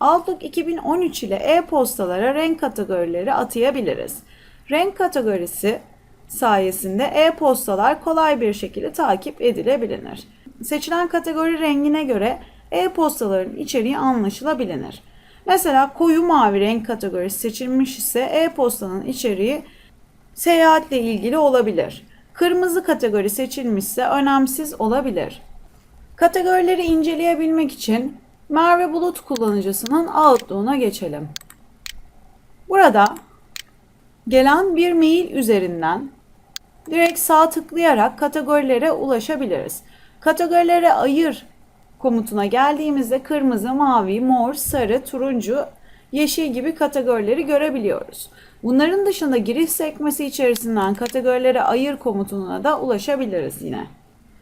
Outlook 2013 ile e-postalara renk kategorileri atayabiliriz. Renk kategorisi sayesinde e-postalar kolay bir şekilde takip edilebilir. Seçilen kategori rengine göre e-postaların içeriği anlaşılabilir. Mesela koyu mavi renk kategorisi seçilmiş ise e-postanın içeriği seyahatle ilgili olabilir. Kırmızı kategori seçilmişse önemsiz olabilir. Kategorileri inceleyebilmek için Merve Bulut kullanıcısının Outlook'una geçelim. Burada gelen bir mail üzerinden direkt sağ tıklayarak kategorilere ulaşabiliriz. Kategorilere ayır komutuna geldiğimizde kırmızı, mavi, mor, sarı, turuncu, yeşil gibi kategorileri görebiliyoruz. Bunların dışında giriş sekmesi içerisinden kategorilere ayır komutuna da ulaşabiliriz yine.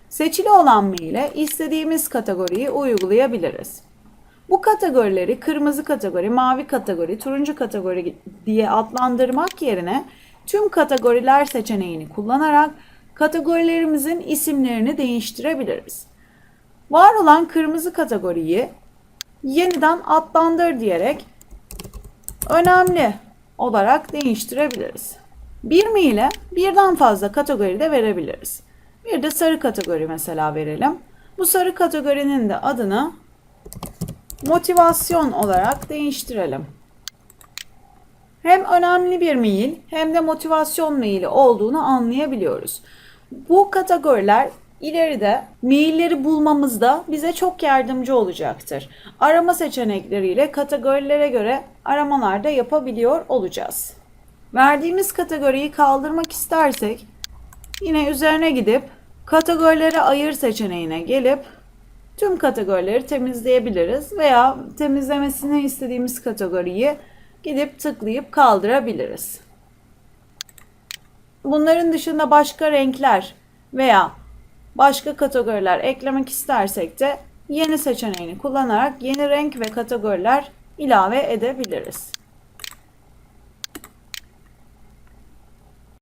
Seçili olan maile istediğimiz kategoriyi uygulayabiliriz. Bu kategorileri kırmızı kategori, mavi kategori, turuncu kategori diye adlandırmak yerine tüm kategoriler seçeneğini kullanarak kategorilerimizin isimlerini değiştirebiliriz. Var olan kırmızı kategoriyi yeniden adlandır diyerek önemli olarak değiştirebiliriz. Bir maile birden fazla kategori de verebiliriz. Bir de sarı kategori mesela verelim. Bu sarı kategorinin de adını motivasyon olarak değiştirelim. Hem önemli bir mail hem de motivasyon maili olduğunu anlayabiliyoruz. Bu kategoriler ileride mailleri bulmamızda bize çok yardımcı olacaktır. Arama seçenekleriyle kategorilere göre aramalar da yapabiliyor olacağız. Verdiğimiz kategoriyi kaldırmak istersek yine üzerine gidip kategorilere ayır seçeneğine gelip tüm kategorileri temizleyebiliriz veya temizlemesini istediğimiz kategoriyi gidip tıklayıp kaldırabiliriz. Bunların dışında başka renkler veya başka kategoriler eklemek istersek de yeni seçeneğini kullanarak yeni renk ve kategoriler ilave edebiliriz.